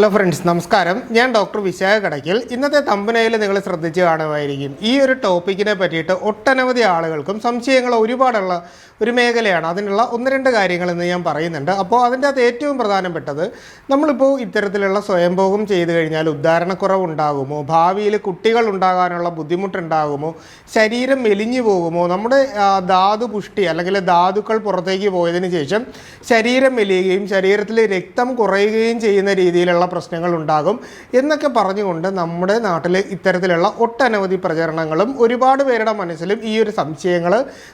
Hello friends നമസ്കാരം. ഞാൻ doctor Vishakha Kadakkal. ഇന്നത്തെ തമ്പനയിൽ നിങ്ങൾ ശ്രദ്ധിച്ച് കാണുമായിരിക്കും. ഈ ഒരു ടോപ്പിക്കിനെ പറ്റിയിട്ട് ഒട്ടനവധി ആളുകൾക്കും സംശയങ്ങൾ ഒരുപാടുള്ള ഒരു മേഖലയാണ്. അതിനുള്ള ഒന്ന് രണ്ട് കാര്യങ്ങൾ ഇന്ന് ഞാൻ പറയുന്നുണ്ട്. അപ്പോൾ അതിന്റെ അകത്ത് ഏറ്റവും പ്രധാനപ്പെട്ടത് നമ്മളിപ്പോൾ ഇത്തരത്തിലുള്ള സ്വയംഭോഗം ചെയ്തു കഴിഞ്ഞാൽ ഉദ്ധാരണക്കുറവ് ഉണ്ടാകുമോ ഭാവിയിൽ കുട്ടികൾ ഉണ്ടാകാനുള്ള ബുദ്ധിമുട്ടുണ്ടാകുമോ? ശരീരം മെലിഞ്ഞു പോകുമോ? നമ്മുടെ ധാതു പുഷ്ടി അല്ലെങ്കിൽ ധാതുക്കൾ പുറത്തേക്ക് പോയതിന് ശേഷം ശരീരം മെലിയുകയും ശരീരത്തിൽ രക്തം കുറയുകയും ചെയ്യുന്ന രീതിയിലുള്ള പ്രശ്നങ്ങൾ ഉണ്ടാകും എന്നൊക്കെ പറഞ്ഞുകൊണ്ട് നമ്മുടെ നാട്ടിൽ ഇത്തരത്തിലുള്ള ഒട്ടനവധി പ്രചരണങ്ങളും ഒരുപാട് പേരുടെ മനസ്സിലും ഈ ഒരു സംശയങ്ങൾ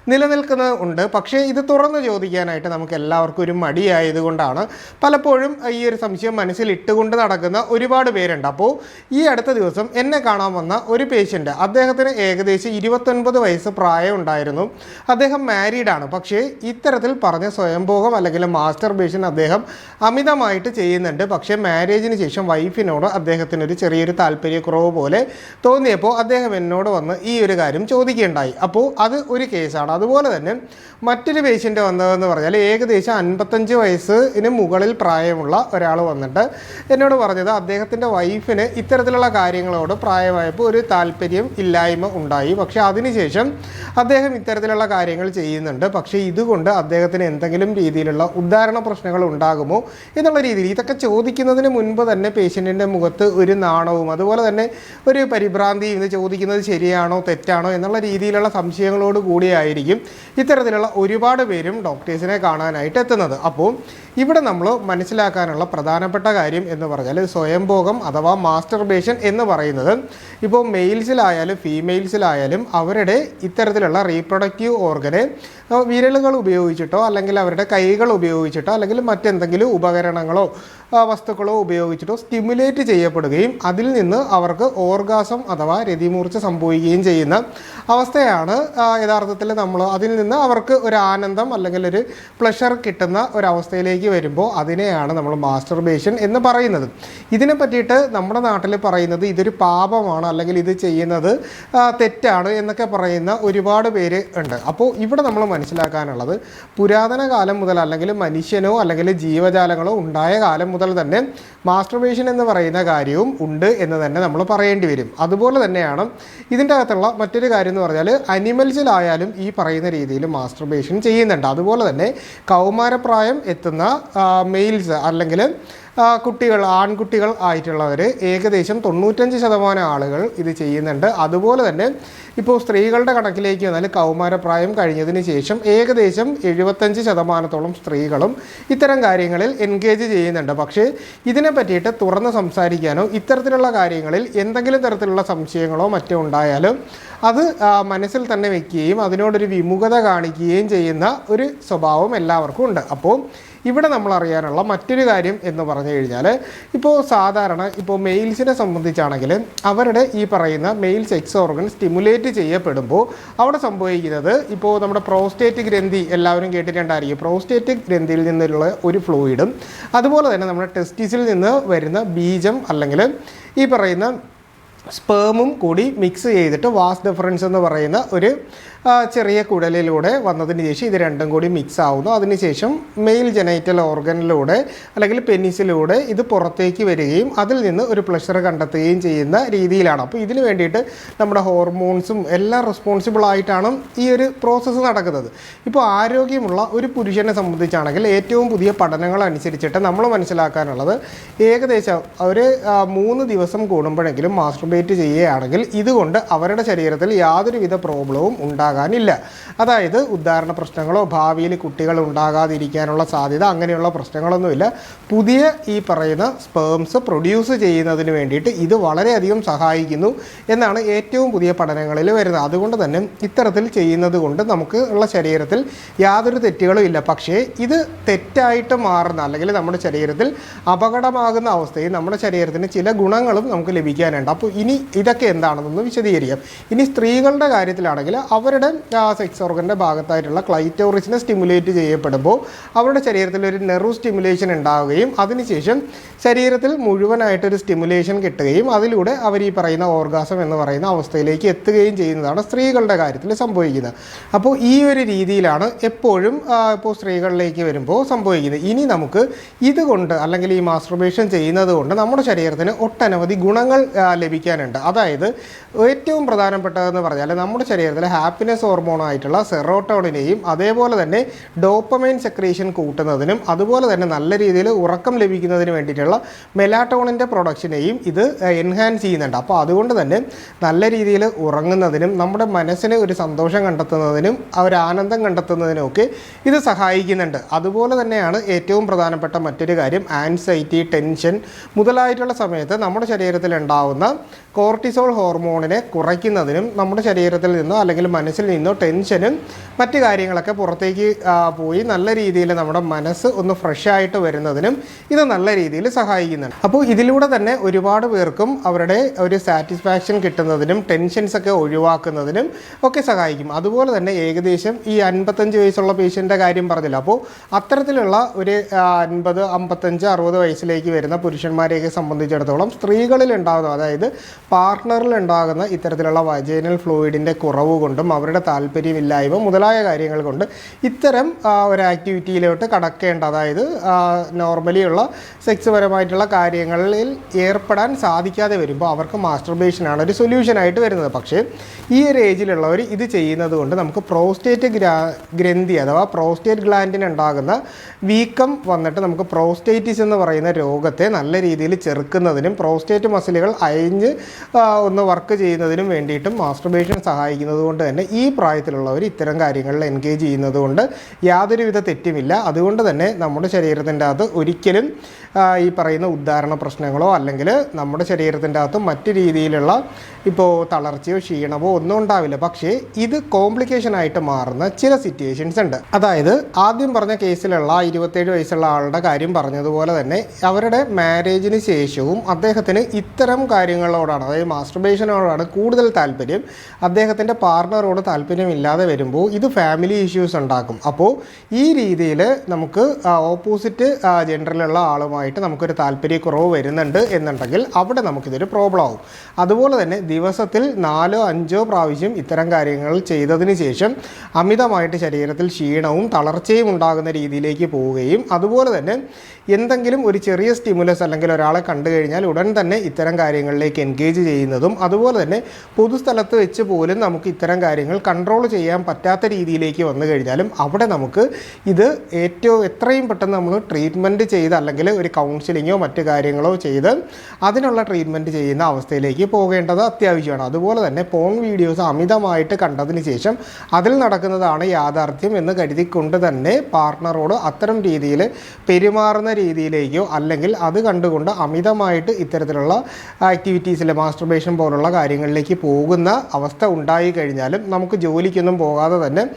നിലനിൽക്കുന്നത് ഉണ്ട്. പക്ഷേ ഇത് തുറന്നു ചോദിക്കാനായിട്ട് നമുക്ക് എല്ലാവർക്കും ഒരു മടിയായതുകൊണ്ടാണ് പലപ്പോഴും ഈ ഒരു സംശയം മനസ്സിൽ ഇട്ടുകൊണ്ട് നടക്കുന്ന ഒരുപാട് പേരുണ്ട്. അപ്പോൾ ഈ അടുത്ത ദിവസം എന്നെ കാണാൻ വന്ന ഒരു പേഷ്യന്റ് അദ്ദേഹത്തിന് ഏകദേശം ഇരുപത്തൊൻപത് വയസ്സ് പ്രായം ഉണ്ടായിരുന്നു അദ്ദേഹം മാരീഡാണ് പക്ഷേ ഇത്തരത്തിൽ പറഞ്ഞ സ്വയംഭോഗം അല്ലെങ്കിൽ മാസ്റ്റർ ബേഷൻ അദ്ദേഹം അമിതമായിട്ട് ചെയ്യുന്നുണ്ട്. പക്ഷേ മാരേജിന് ശേഷം വൈഫിനോട് അദ്ദേഹത്തിന് ഒരു ചെറിയൊരു താല്പര്യക്കുറവ് പോലെ തോന്നിയപ്പോൾ അദ്ദേഹം എന്നോട് വന്ന് ഈ ഒരു കാര്യം ചോദിക്കുകയുണ്ടായി. അപ്പോൾ അത് ഒരു കേസാണ് അതുപോലെ തന്നെ മറ്റൊരു പേഷ്യന്റ് വന്നതെന്ന് പറഞ്ഞാൽ ഏകദേശം അൻപത്തഞ്ച് വയസ്സിന് മുകളിൽ പ്രായമുള്ള ഒരാൾ വന്നിട്ട് എന്നോട് പറഞ്ഞത് അദ്ദേഹത്തിന്റെ വൈഫിന് ഇത്തരത്തിലുള്ള കാര്യങ്ങളോട് പ്രായമായപ്പോൾ ഒരു താല്പര്യം ഇല്ലായ്മ ഉണ്ടായി. പക്ഷേ അതിനുശേഷം അദ്ദേഹം ഇത്തരത്തിലുള്ള കാര്യങ്ങൾ ചെയ്യുന്നുണ്ട്. പക്ഷേ ഇതുകൊണ്ട് അദ്ദേഹത്തിന് എന്തെങ്കിലും രീതിയിലുള്ള ഉദ്ധാരണ പ്രശ്നങ്ങൾ ഉണ്ടാകുമോ എന്നുള്ള രീതിയിൽ ഇതൊക്കെ ചോദിക്കുന്നതിന് മുൻപ് തന്നെ പേഷ്യന്റിന്റെ മുഖത്ത് ഒരു നാണവും അതുപോലെ തന്നെ ഒരു പരിഭ്രാന്തിയും ഇത് ചോദിക്കുന്നത് ശരിയാണോ തെറ്റാണോ എന്നുള്ള രീതിയിലുള്ള സംശയങ്ങളോട് കൂടിയായിരിക്കും ഇത്തരത്തിലുള്ള ഒരുപാട് പേരും ഡോക്ടേഴ്സിനെ കാണാനായിട്ട് എത്തുന്നത്. അപ്പോൾ ഇവിടെ നമ്മൾ മനസ്സിലാക്കാനുള്ള പ്രധാനപ്പെട്ട കാര്യം എന്ന് പറഞ്ഞാൽ സ്വയംഭോഗം അഥവാ മാസ്റ്റർബേഷൻ എന്ന് പറയുന്നത് ഇപ്പോൾ മെയിൽസിലായാലും ഫീമെയിൽസിലായാലും അവരുടെ ഇത്തരത്തിലുള്ള റീപ്രൊഡക്റ്റീവ് ഓർഗനെ വിരലുകൾ ഉപയോഗിച്ചിട്ടോ അല്ലെങ്കിൽ അവരുടെ കൈകൾ ഉപയോഗിച്ചിട്ടോ അല്ലെങ്കിൽ മറ്റെന്തെങ്കിലും ഉപകരണങ്ങളോ വസ്തുക്കളോ ഉപയോഗിച്ചിട്ടോ സ്റ്റിമുലേറ്റ് ചെയ്യപ്പെടുകയും അതിൽ നിന്ന് അവർക്ക് ഓർഗാസം അഥവാ രതിമൂർച്ച സംഭവിക്കുകയും ചെയ്യുന്ന അവസ്ഥയാണ് യഥാർത്ഥത്തിൽ നമ്മൾ അതിൽ നിന്ന് അവർക്ക് ഒരു ആനന്ദം അല്ലെങ്കിൽ ഒരു പ്ലഷർ കിട്ടുന്ന ഒരവസ്ഥയിലേക്ക് വരുമ്പോൾ അതിനെയാണ് നമ്മൾ മാസ്റ്റർബേഷൻ എന്ന് പറയുന്നത്. ഇതിനെ പറ്റിയിട്ട് നമ്മുടെ നാട്ടിൽ പറയുന്നത് ഇതൊരു പാപമാണ് അല്ലെങ്കിൽ ഇത് ചെയ്യുന്നത് തെറ്റാണ് എന്നൊക്കെ പറയുന്ന ഒരുപാട് പേര് ഉണ്ട്. അപ്പോൾ ഇവിടെ നമ്മൾ മനസ്സിലാക്കാനുള്ളത് പുരാതന കാലം മുതൽ അല്ലെങ്കിൽ മനുഷ്യനോ അല്ലെങ്കിൽ ജീവജാലങ്ങളോ ഉണ്ടായ കാലം മുതൽ തന്നെ മാസ്റ്റർബേഷൻ എന്ന് പറയുന്ന കാര്യവും ഉണ്ട് എന്ന് തന്നെ നമ്മൾ പറയേണ്ടി വരും. അതുപോലെ തന്നെയാണ് ഇതിന്റെ അകത്തുള്ള മറ്റൊരു കാര്യം എന്ന് പറഞ്ഞാൽ അനിമൽസിലായാലും ഈ പറയുന്ന രീതിയിൽ മാസ്റ്റർബേഷൻ ചെയ്യുന്നുണ്ട്. അതുപോലെ തന്നെ കൗമാരപ്രായം എത്തുന്ന മെയിൽസ് അല്ലെങ്കിൽ കുട്ടികൾ ആൺകുട്ടികൾ ആയിട്ടുള്ളവർ ഏകദേശം തൊണ്ണൂറ്റഞ്ച് ശതമാനം ആളുകൾ ഇത് ചെയ്യുന്നുണ്ട്. അതുപോലെ തന്നെ ഇപ്പോൾ സ്ത്രീകളുടെ കണക്കിലേക്ക് വന്നാൽ കൗമാരപ്രായം കഴിഞ്ഞതിന് ശേഷം ഏകദേശം എഴുപത്തഞ്ച് ശതമാനത്തോളം സ്ത്രീകളും ഇത്തരം കാര്യങ്ങളിൽ എൻഗേജ് ചെയ്യുന്നുണ്ട്. പക്ഷേ ഇതിനെ പറ്റിയിട്ട് തുറന്ന് സംസാരിക്കാനോ ഇത്തരത്തിലുള്ള കാര്യങ്ങളിൽ എന്തെങ്കിലും തരത്തിലുള്ള സംശയങ്ങളോ മറ്റോ ഉണ്ടായാലും അത് മനസ്സിൽ തന്നെ വെക്കുകയും അതിനോടൊരു വിമുഖത കാണിക്കുകയും ചെയ്യുന്ന ഒരു സ്വഭാവം എല്ലാവർക്കും ഉണ്ട്. അപ്പോൾ ഇവിടെ നമ്മൾ അറിയാനുള്ള മറ്റൊരു കാര്യം എന്ന് പറഞ്ഞു കഴിഞ്ഞാൽ ഇപ്പോൾ സാധാരണ ഇപ്പോൾ മെയിൽസിനെ സംബന്ധിച്ചാണെങ്കിൽ അവരുടെ ഈ പറയുന്ന മെയിൽ സെക്സ് ഓർഗൻ സ്റ്റിമുലേറ്റ് ചെയ്യപ്പെടുമ്പോൾ അവിടെ സംഭവിക്കുന്നത് ഇപ്പോൾ നമ്മുടെ പ്രോസ്റ്റേറ്റ് ഗ്രന്ഥി എല്ലാവരും കേട്ടിട്ടുണ്ടായിരിക്കും. പ്രോസ്റ്റേറ്റ് ഗ്രന്ഥിയിൽ നിന്നുള്ള ഒരു ഫ്ലൂയിഡും അതുപോലെ തന്നെ നമ്മുടെ ടെസ്റ്റിസിൽ നിന്ന് വരുന്ന ബീജം അല്ലെങ്കിൽ ഈ പറയുന്ന സ്പേമും കൂടി മിക്സ് ചെയ്തിട്ട് വാസ് ഡിഫറൻസ് എന്ന് പറയുന്ന ഒരു ചെറിയ കുടലിലൂടെ വന്നതിന് ശേഷം ഇത് രണ്ടും കൂടി മിക്സ് ആവുന്നു. അതിനുശേഷം മെയിൽ ജനൈറ്റൽ ഓർഗനിലൂടെ അല്ലെങ്കിൽ പെനിസിലൂടെ ഇത് പുറത്തേക്ക് വരികയും അതിൽ നിന്ന് ഒരു പ്ലഷർ കണ്ടെത്തുകയും ചെയ്യുന്ന രീതിയിലാണ്. അപ്പോൾ ഇതിന് വേണ്ടിയിട്ട് നമ്മുടെ ഹോർമോൺസും എല്ലാം റെസ്പോൺസിബിൾ ആയിട്ടാണ് ഈ ഒരു പ്രോസസ്സ് നടക്കുന്നത്. ഇപ്പോൾ ആരോഗ്യമുള്ള ഒരു പുരുഷനെ സംബന്ധിച്ചാണെങ്കിൽ ഏറ്റവും പുതിയ പഠനങ്ങൾ അനുസരിച്ചിട്ട് നമ്മൾ മനസ്സിലാക്കാനുള്ളത് ഏകദേശം ആ, മൂന്ന് ദിവസം കൂടുമ്പോഴെങ്കിലും മാസ്റ്റർബേറ്റ് ചെയ്യുകയാണെങ്കിൽ ഇതുകൊണ്ട് അവരുടെ ശരീരത്തിൽ യാതൊരുവിധ പ്രോബ്ലവും ഉണ്ടാകാനില്ല. അതായത് ഉദാഹരണ പ്രശ്നങ്ങളോ ഭാവിയിൽ കുട്ടികൾ ഉണ്ടാകാതിരിക്കാനുള്ള സാധ്യത അങ്ങനെയുള്ള പ്രശ്നങ്ങളൊന്നുമില്ല. പുതിയ ഈ പറയുന്ന സ്പേംസ് പ്രൊഡ്യൂസ് ചെയ്യുന്നതിന് വേണ്ടിയിട്ട് ഇത് വളരെയധികം സഹായിക്കുന്നു എന്നാണ് ഏറ്റവും പുതിയ പഠനങ്ങളിൽ വരുന്നത്. അതുകൊണ്ട് തന്നെ ഇത്തരത്തിൽ ചെയ്യുന്നത് കൊണ്ട് നമുക്ക് ഉള്ള ശരീരത്തിൽ യാതൊരു തെറ്റുകളും ഇല്ല. പക്ഷേ ഇത് തെറ്റായിട്ട് മാറുന്ന അല്ലെങ്കിൽ നമ്മുടെ ശരീരത്തിൽ അപകടമാകുന്ന അവസ്ഥയിൽ നമ്മുടെ ശരീരത്തിന് ചില ഗുണങ്ങളും നമുക്ക് ലഭിക്കാനുണ്ട്. അപ്പോൾ ഇനി ഇതൊക്കെ എന്താണെന്നൊന്ന് വിശദീകരിക്കാം. ഇനി സ്ത്രീകളുടെ കാര്യത്തിലാണെങ്കിൽ അവരുടെ സ്ത്രീയുടെ സെക്സ് ഓർഗന്റെ ഭാഗത്തായിട്ടുള്ള ക്ലൈറ്റോറിസിനെ സ്റ്റിമുലേറ്റ് ചെയ്യപ്പെടുമ്പോൾ അവരുടെ ശരീരത്തിൽ ഒരു നെറു സ്റ്റിമുലേഷൻ ഉണ്ടാവുകയും അതിനുശേഷം ശരീരത്തിൽ മുഴുവനായിട്ടൊരു സ്റ്റിമുലേഷൻ കിട്ടുകയും അതിലൂടെ അവർ ഈ പറയുന്ന ഓർഗാസം എന്ന് പറയുന്ന അവസ്ഥയിലേക്ക് എത്തുകയും ചെയ്യുന്നതാണ് സ്ത്രീകളുടെ കാര്യത്തിൽ സംഭവിക്കുന്നത്. അപ്പോൾ ഈ ഒരു രീതിയിലാണ് എപ്പോഴും ഇപ്പോൾ സ്ത്രീകളിലേക്ക് വരുമ്പോൾ സംഭവിക്കുന്നത്. ഇനി നമുക്ക് ഇതുകൊണ്ട് അല്ലെങ്കിൽ ഈ മാസ്റ്റർബേഷൻ ചെയ്യുന്നത് കൊണ്ട് നമ്മുടെ ശരീരത്തിന് ഒട്ടനവധി ഗുണങ്ങൾ ലഭിക്കാനുണ്ട്. അതായത് ഏറ്റവും പ്രധാനപ്പെട്ടതെന്ന് പറഞ്ഞാൽ നമ്മുടെ ശരീരത്തിലെ ഹാപ്പിനെസ് ഹോർമോണായിട്ടുള്ള സെറോട്ടോണിനെയും അതേപോലെ തന്നെ ഡോപ്പമൈൻ സെക്രീഷൻ കൂട്ടുന്നതിനും അതുപോലെ തന്നെ നല്ല രീതിയിൽ ഉറക്കം ലഭിക്കുന്നതിന് വേണ്ടിയിട്ടുള്ള മെലാട്ടോണിന്റെ പ്രൊഡക്ഷനെയും ഇത് എൻഹാൻസ് ചെയ്യുന്നുണ്ട്. അപ്പോൾ അതുകൊണ്ട് തന്നെ നല്ല രീതിയിൽ ഉറങ്ങുന്നതിനും നമ്മുടെ മനസ്സിന് ഒരു സന്തോഷം കണ്ടെത്തുന്നതിനും ഒരു ആനന്ദം കണ്ടെത്തുന്നതിനും ഒക്കെ ഇത് സഹായിക്കുന്നുണ്ട്. അതുപോലെ തന്നെയാണ് ഏറ്റവും പ്രധാനപ്പെട്ട മറ്റൊരു കാര്യം ആൻസൈറ്റി ടെൻഷൻ മുതലായിട്ടുള്ള സമയത്ത് നമ്മുടെ ശരീരത്തിൽ ഉണ്ടാവുന്ന കോർട്ടിസോൾ ഹോർമോണിനെ കുറയ്ക്കുന്നതിനും നമ്മുടെ ശരീരത്തിൽ നിന്നോ അല്ലെങ്കിൽ മനസ്സിൽ നിന്നോ ടെൻഷനും മറ്റു കാര്യങ്ങളൊക്കെ പുറത്തേക്ക് പോയി നല്ല രീതിയിൽ നമ്മുടെ മനസ്സ് ഒന്ന് ഫ്രഷ് ആയിട്ട് വരുന്നതിനും ഇത് നല്ല രീതിയിൽ സഹായിക്കുന്നുണ്ട്. അപ്പോൾ ഇതിലൂടെ തന്നെ ഒരുപാട് പേർക്കും അവരുടെ ഒരു സാറ്റിസ്ഫാക്ഷൻ കിട്ടുന്നതിനും ടെൻഷൻസ് ഒക്കെ ഒഴിവാക്കുന്നതിനും ഒക്കെ സഹായിക്കും. അതുപോലെ തന്നെ ഏകദേശം ഈ അൻപത്തഞ്ച് വയസ്സുള്ള പേഷ്യന്റെ കാര്യം പറഞ്ഞില്ല? അപ്പോൾ അത്തരത്തിലുള്ള ഒരു അൻപത് അമ്പത്തഞ്ച് അറുപത് വയസ്സിലേക്ക് വരുന്ന പുരുഷന്മാരെയൊക്കെ സംബന്ധിച്ചിടത്തോളം സ്ത്രീകളിൽ ഉണ്ടാകുന്ന അതായത് പാർട്ട്ണറിൽ ഉണ്ടാകുന്ന ഇത്തരത്തിലുള്ള വജേനൽ ഫ്ലൂയിഡിന്റെ കുറവ് കൊണ്ടും അവരുടെ താല്പര്യമില്ലായ്മ മുതലായ കാര്യങ്ങൾ കൊണ്ട് ഇത്തരം ഒരു ആക്ടിവിറ്റിയിലോട്ട് കടക്കേണ്ട അതായത് നോർമലി ഉള്ള സെക്സ് പരമായിട്ടുള്ള കാര്യങ്ങളിൽ ഏർപ്പെടാൻ സാധിക്കാതെ വരുമ്പോൾ അവർക്ക് മാസ്റ്റർബേഷനാണ് ഒരു സൊല്യൂഷനായിട്ട് വരുന്നത്. പക്ഷേ ഈ ഒരു ഏജിലുള്ളവർ ഇത് ചെയ്യുന്നത് കൊണ്ട് നമുക്ക് പ്രോസ്റ്റേറ്റ് ഗ്രാ ഗ്രന്ഥി അഥവാ പ്രോസ്റ്റേറ്റ് ഗ്ലാൻഡിന് ഉണ്ടാകുന്ന വീക്കം വന്നിട്ട് നമുക്ക് പ്രോസ്റ്റേറ്റിസ് എന്ന് പറയുന്ന രോഗത്തെ നല്ല രീതിയിൽ ചെറുക്കുന്നതിനും പ്രോസ്റ്റേറ്റ് മസിലുകൾ അയഞ്ഞ് ഒന്ന് വർക്ക് ചെയ്യുന്നതിനും വേണ്ടിയിട്ടും മാസ്റ്റർബേഷൻ സഹായിക്കുന്നത് കൊണ്ട് തന്നെ പ്രായത്തിലുള്ളവർ ഇത്തരം കാര്യങ്ങളിൽ എൻഗേജ് ചെയ്യുന്നത് കൊണ്ട് യാതൊരുവിധ തെറ്റുമില്ല. അതുകൊണ്ട് തന്നെ നമ്മുടെ ശരീരത്തിന്റെ അകത്ത് ഒരിക്കലും ഈ പറയുന്ന ഉദ്ധാരണ പ്രശ്നങ്ങളോ അല്ലെങ്കിൽ നമ്മുടെ ശരീരത്തിന്റെ അകത്ത് മറ്റു രീതിയിലുള്ള ഇപ്പോൾ തളർച്ചയോ ക്ഷീണമോ ഒന്നും ഉണ്ടാവില്ല. പക്ഷേ ഇത് കോംപ്ലിക്കേഷൻ ആയിട്ട് മാറുന്ന ചില സിറ്റുവേഷൻസ് ഉണ്ട്. അതായത് ആദ്യം പറഞ്ഞ കേസിലുള്ള ഇരുപത്തേഴ് വയസ്സുള്ള ആളുടെ കാര്യം പറഞ്ഞതുപോലെ തന്നെ അവരുടെ മാരേജിന് ശേഷവും അദ്ദേഹത്തിന് ഇത്തരം കാര്യങ്ങളോടാണ് അതായത് മാസ്റ്റർബേഷനോടാണ് കൂടുതൽ താല്പര്യം. അദ്ദേഹത്തിന്റെ പാർട്ണറോട് താല്പര്യമില്ലാതെ വരുമ്പോൾ ഇത് ഫാമിലി ഇഷ്യൂസ് ഉണ്ടാക്കും. അപ്പോൾ ഈ രീതിയിൽ നമുക്ക് ഓപ്പോസിറ്റ് ജെൻഡറിലുള്ള ആളുമായിട്ട് നമുക്കൊരു താല്പര്യക്കുറവ് വരുന്നുണ്ട് എന്നുണ്ടെങ്കിൽ അവിടെ നമുക്കിതൊരു പ്രോബ്ലം ആവും. അതുപോലെ തന്നെ ദിവസത്തിൽ നാലോ അഞ്ചോ പ്രാവശ്യം ഇത്തരം കാര്യങ്ങൾ ചെയ്തതിന് ശേഷം അമിതമായിട്ട് ശരീരത്തിൽ ക്ഷീണവും തളർച്ചയും ഉണ്ടാകുന്ന രീതിയിലേക്ക് പോവുകയും അതുപോലെ തന്നെ എന്തെങ്കിലും ഒരു ചെറിയ സ്റ്റിമുലസ് അല്ലെങ്കിൽ ഒരാളെ കണ്ടു കഴിഞ്ഞാൽ ഉടൻ തന്നെ ഇത്തരം കാര്യങ്ങളിലേക്ക് എൻഗേജ് ചെയ്യുന്നതും അതുപോലെ തന്നെ പൊതുസ്ഥലത്ത് വെച്ച് പോലും നമുക്ക് ഇത്തരം കാര്യങ്ങൾ കൺട്രോൾ ചെയ്യാൻ പറ്റാത്ത രീതിയിലേക്ക് വന്നു കഴിഞ്ഞാലും അവിടെ നമുക്ക് ഇത് ഏറ്റവും എത്രയും പെട്ടെന്ന് നമ്മൾ ട്രീറ്റ്മെന്റ് ചെയ്ത് അല്ലെങ്കിൽ ഒരു കൗൺസിലിങ്ങോ മറ്റു കാര്യങ്ങളോ ചെയ്ത് അതിനുള്ള ട്രീറ്റ്മെന്റ് ചെയ്യുന്ന അവസ്ഥയിലേക്ക് പോകേണ്ടത് അത്യാവശ്യമാണ്. അതുപോലെ തന്നെ പോൺ വീഡിയോസ് അമിതമായിട്ട് കണ്ടതിന് ശേഷം അതിൽ നടക്കുന്നതാണ് യാഥാർത്ഥ്യം എന്ന് കരുതിക്കൊണ്ട് തന്നെ പാർട്ട്ണറോട് അത്തരം രീതിയിൽ പെരുമാറുന്ന രീതിയിലേക്കോ അല്ലെങ്കിൽ അത് കണ്ടുകൊണ്ട് അമിതമായിട്ട് ഇത്തരത്തിലുള്ള ആക്ടിവിറ്റീസിൽ മാസ്റ്റർബേഷൻ പോലുള്ള കാര്യങ്ങളിലേക്ക് പോകുന്ന അവസ്ഥ ഉണ്ടായി കഴിഞ്ഞാലും നമുക്ക് ജോലിക്കൊന്നും പോകാതെ തന്നെ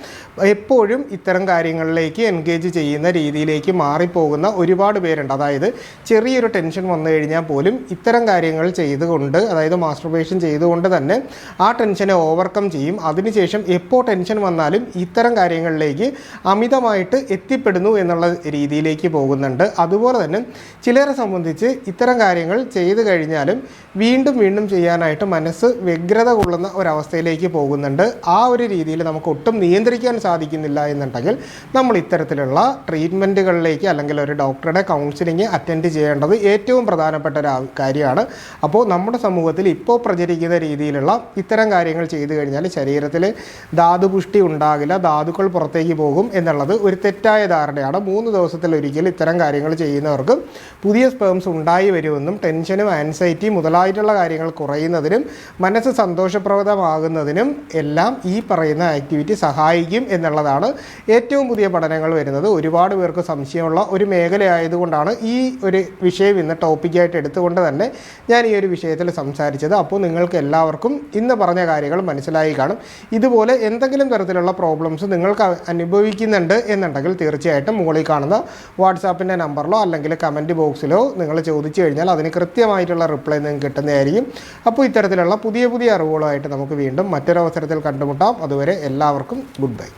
എപ്പോഴും ഇത്തരം കാര്യങ്ങളിലേക്ക് എൻഗേജ് ചെയ്യുന്ന രീതിയിലേക്ക് മാറിപ്പോകുന്ന ഒരുപാട് പേരുണ്ട്. അതായത് ചെറിയൊരു ടെൻഷൻ വന്നു കഴിഞ്ഞാൽ പോലും ഇത്തരം കാര്യങ്ങൾ ചെയ്തുകൊണ്ട് അതായത് മാസ്റ്റർബേഷൻ ചെയ്തുകൊണ്ട് തന്നെ ആ ടെൻഷനെ ഓവർകം ചെയ്യും. അതിനുശേഷം എപ്പോൾ ടെൻഷൻ വന്നാലും ഇത്തരം കാര്യങ്ങളിലേക്ക് അമിതമായിട്ട് എത്തിപ്പെടുന്നു എന്നുള്ള രീതിയിലേക്ക് പോകുന്നുണ്ട്. അതുപോലെ തന്നെ ചിലരെ സംബന്ധിച്ച് ഇത്തരം കാര്യങ്ങൾ ചെയ്തു കഴിഞ്ഞാലും വീണ്ടും വീണ്ടും ചെയ്യാനായിട്ട് മനസ്സ് വ്യഗ്രത കൊള്ളുന്ന ഒരവസ്ഥയിലേക്ക് പോകുന്നുണ്ട്. ആ ഒരു രീതിയിൽ നമുക്ക് ഒട്ടും നിയന്ത്രിക്കാൻ സാധിക്കുന്നില്ല എന്നുണ്ടെങ്കിൽ നമ്മൾ ഇത്തരത്തിലുള്ള ട്രീറ്റ്മെന്റുകളിലേക്ക് അല്ലെങ്കിൽ ഒരു ഡോക്ടറുടെ കൗൺസിലിംഗ് അറ്റൻഡ് ചെയ്യേണ്ടത് ഏറ്റവും പ്രധാനപ്പെട്ട ഒരു കാര്യമാണ്. അപ്പോൾ നമ്മുടെ സമൂഹത്തിൽ ഇപ്പോൾ പ്രചരിക്കുന്ന രീതിയിലുള്ള ഇത്തരം കാര്യങ്ങൾ ചെയ്തു കഴിഞ്ഞാൽ ശരീരത്തിൽ ധാതുപുഷ്ടി ഉണ്ടാകില്ല ധാതുക്കൾ പുറത്തേക്ക് പോകും എന്നുള്ളത് ഒരു തെറ്റായ ധാരണയാണ്. മൂന്ന് ദിവസത്തിൽ ഒരിക്കൽ ഇത്തരം കാര്യങ്ങൾ ചെയ്യുന്നവർക്ക് പുതിയ സ്പേംസ് ഉണ്ടായി വരുമെന്നും ടെൻഷനും ആൻസൈറ്റിയും മുതലായിട്ടുള്ള കാര്യങ്ങൾ കുറയുന്നതിനും മനസ്സ് സന്തോഷപ്രദമാകുന്നതിനും എല്ലാം പറയുന്ന ആക്ടിവിറ്റി സഹായിക്കും എന്നുള്ളതാണ് ഏറ്റവും പുതിയ പഠനങ്ങൾ വരുന്നത്. ഒരുപാട് പേർക്ക് സംശയമുള്ള ഒരു മേഖലയായതുകൊണ്ടാണ് ഈ ഒരു വിഷയം ഇന്ന് ടോപ്പിക്കായിട്ട് എടുത്തുകൊണ്ട് തന്നെ ഞാൻ ഈ ഒരു വിഷയത്തിൽ സംസാരിച്ചത്. അപ്പോൾ നിങ്ങൾക്ക് എല്ലാവർക്കും ഇന്ന് പറഞ്ഞ കാര്യങ്ങൾ മനസ്സിലായി കാണും. ഇതുപോലെ എന്തെങ്കിലും തരത്തിലുള്ള പ്രോബ്ലംസ് നിങ്ങൾക്ക് അനുഭവിക്കുന്നുണ്ട് എന്നുണ്ടെങ്കിൽ തീർച്ചയായിട്ടും മുകളിൽ കാണുന്ന വാട്സാപ്പിന്റെ നമ്പറിലോ അല്ലെങ്കിൽ കമന്റ് ബോക്സിലോ നിങ്ങൾ ചോദിച്ചു കഴിഞ്ഞാൽ അതിന് കൃത്യമായിട്ടുള്ള റിപ്ലൈ നിങ്ങൾക്ക് കിട്ടുന്നതായിരിക്കും. അപ്പോൾ ഇത്തരത്തിലുള്ള പുതിയ പുതിയ അറിവുകളുമായിട്ട് നമുക്ക് വീണ്ടും മറ്റൊരവസരത്തിൽ കണ്ടുമുട്ടാം. കണ്ടുമുട്ടാം അതുവരെ എല്ലാവർക്കും ഗുഡ് ബൈ.